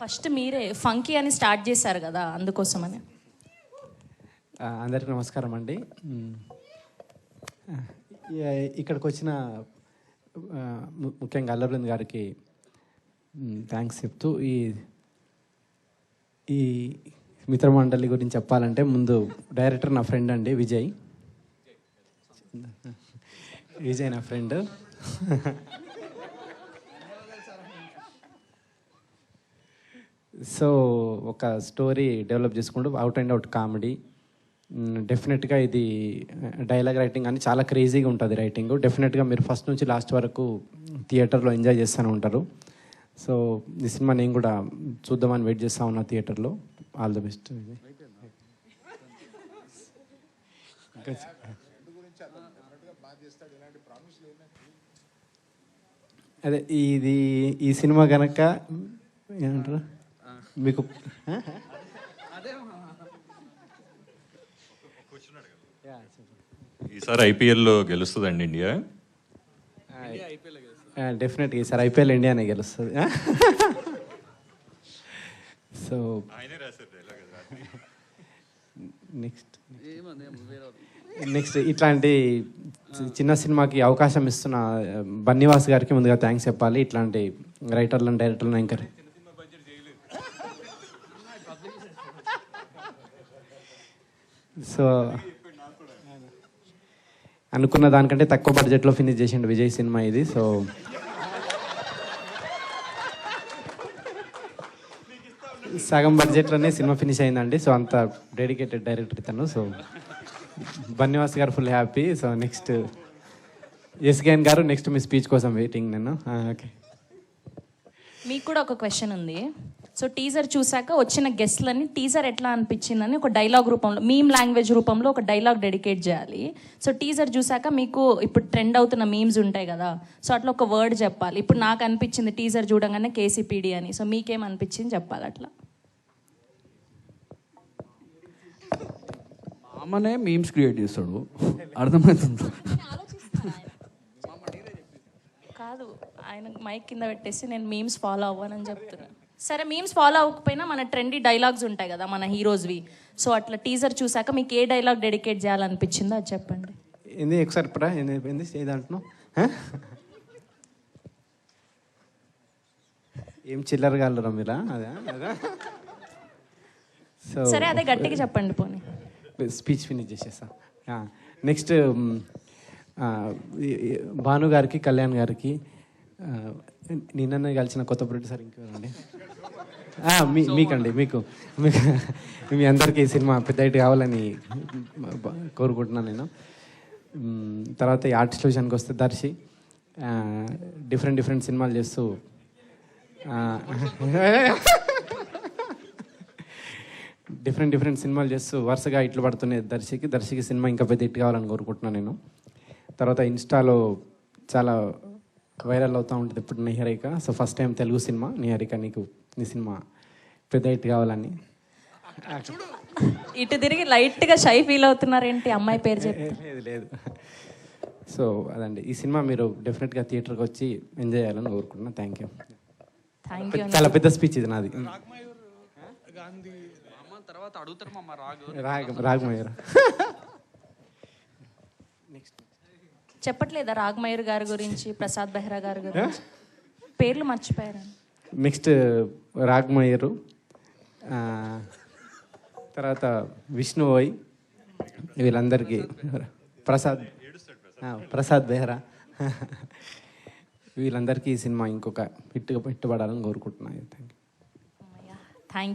First మీరే funky అని start చేశారు కదా అందుకోసమని. అందరికి నమస్కారం అండి. ఇక్కడికి వచ్చిన ముఖ్యంగా అల్లబృంద్ గారికి థ్యాంక్స్ చెప్తూ ఈ ఈ మిత్రమండలి గురించి చెప్పాలంటే ముందు డైరెక్టర్ నా ఫ్రెండ్ అండి విజయ్. విజయ్ నా ఫ్రెండ్ సో ఒక స్టోరీ డెవలప్ చేసుకుంటూ అవుట్ అండ్ అవుట్ కామెడీ డెఫినెట్గా ఇది uh, డైలాగ్ రైటింగ్ అని చాలా క్రేజీగా ఉంటుంది రైటింగ్ డెఫినెట్గా మీరు ఫస్ట్ నుంచి లాస్ట్ వరకు థియేటర్లో ఎంజాయ్ చేస్తూనే ఉంటారు. సో ఈ సినిమా నేను కూడా చూద్దామని వెయిట్ చేస్తా ఉన్నా థియేటర్లో ఆల్ ద బెస్ట్ అదే ఇది ఈ సినిమా కనుక ఏమంటారు మీకు. ఈసారి ఐపీఎల్లో గెలుస్తుందండి ఇండియా డెఫినెట్గా ఈసారి ఐపీఎల్ ఇండియానే గెలుస్తుంది? సో నెక్స్ట్ నెక్స్ట్ ఇట్లాంటి చిన్న సినిమాకి అవకాశం ఇస్తున్న బన్నీవాస్ గారికి ముందుగా థ్యాంక్స్ చెప్పాలి ఇట్లాంటి రైటర్లను డైరెక్టర్లను ఎంకరేజ్ సో అనుకున్న దానికంటే తక్కువ బడ్జెట్లో ఫినిష్ చేసిండు విజయ్ సినిమా ఇది సో. సగం బడ్జెట్లోనే సినిమా ఫినిష్ అయిందండి సో అంత డెడికేటెడ్ డైరెక్టర్ ఇతను so. Bunny Vas garu full happy so next SKN garu next మీ స్పీచ్ కోసం వెయిటింగ్ నేను. Ah, ఓకే మీకు కూడా ఒక క్వశ్చన్ ఉంది. సో టీజర్ చూసాక వచ్చిన గెస్ట్లని టీజర్ ఎట్లా అనిపించిందని ఒక డైలాగ్ రూపంలో మీమ్ లాంగ్వేజ్ రూపంలో ఒక డైలాగ్ డెడికేట్ చేయాలి. సో టీజర్ చూసాక మీకు ఇప్పుడు ట్రెండ్ అవుతున్న మీమ్స్ ఉంటాయి కదా సో అట్లా ఒక వర్డ్ చెప్పాలి. ఇప్పుడు నాకు అనిపించింది టీజర్ చూడంగానే కేసీపీడి అని. సో మీకేం అనిపించింది చెప్పాలి అట్లా? మామనే మీమ్స్ క్రియేట్ చేస్తాడు. అర్థమవుతుంది? కాదు ఆయన మైక్ కింద పెట్టేసి నేను మీమ్స్ ఫాలో అవ్వనని చెప్తున్నా. సరే మీమ్స్ ఫాలో అవ్వకపోయినా మన ట్రెండీ డైలాగ్స్ ఉంటాయి కదా మన హీరోస్వి సో అట్లా టీజర్ చూసాక మీకు ఏ డైలాగ్ డెడికేట్ చేయాలనిపించిందో అది చెప్పండి. ఏంది ఒకసారి పరా ఏంది ఏంది అంటున్నావు? ఏం చిల్లర గలరా మీరా? అదా? అదా? సో సరే అదే గట్టిగా చెప్పండి పోనీ. స్పీచ్ ఫినిష్ చేసేసా నెక్స్ట్ భాను గారికి కళ్యాణ్ గారికి నిన్ననే కలిసిన కొత్త ప్రొడ్యూసర్ ఇంకెవరండి? మీకండి మీకు మీకు. మీ అందరికీ ఈ సినిమా పెద్ద హిట్ కావాలని కోరుకుంటున్నాను నేను. తర్వాత ఈ ఆర్టిస్ట్ విషయానికి వస్తే దర్శి. డిఫరెంట్ డిఫరెంట్ సినిమాలు చేస్తూ డిఫరెంట్ డిఫరెంట్ సినిమాలు చేస్తూ వరుసగా ఇట్లు పడుతున్నాయి దర్శికి. దర్శికి సినిమా ఇంకా పెద్ద హిట్ కావాలని కోరుకుంటున్నాను నేను. తర్వాత ఇన్స్టాలో చాలా వైరల్ అవుతూ ఉంటుంది ఇప్పుడు Niharika. So first time Telugu cinema. Niharika నీకు నీ సినిమా పెద్ద హిట్ కావాలని ఇటు తిరిగి లైట్గా షై ఫీల్ అవుతున్నారేంటి? అమ్మాయి పేరు చెప్పి లేదు లేదు. సో అదండి. ఈ సినిమా మీరు డెఫినెట్గా థియేటర్కి వచ్చి ఎంజాయ్ చేయాలని కోరుకుంటున్నాను థ్యాంక్ యూ థ్యాంక్ యూ చాలా పెద్ద స్పీచ్ ఇది నాది. మామ తర్వాత అడుగుతారు మామ రాగు రాగ రాగమయ్యారు చెప్పట్లేదా రాగమయూర్ గారి గురించి ప్రసాద్ బెహ్రా గారి గురించి? పేర్లు మర్చిపోయారు నెక్స్ట్ రాగమయ్యరు ఆ, తర్వాత విష్ణు ఓయ్ వీళ్ళందరికీ ప్రసాద్ ప్రసాద్ బెహ్రా. వీళ్ళందరికీ ఈ సినిమా ఇంకొక హిట్ హిట్ పడాలని కోరుకుంటున్నాను థ్యాంక్ యూ థ్యాంక్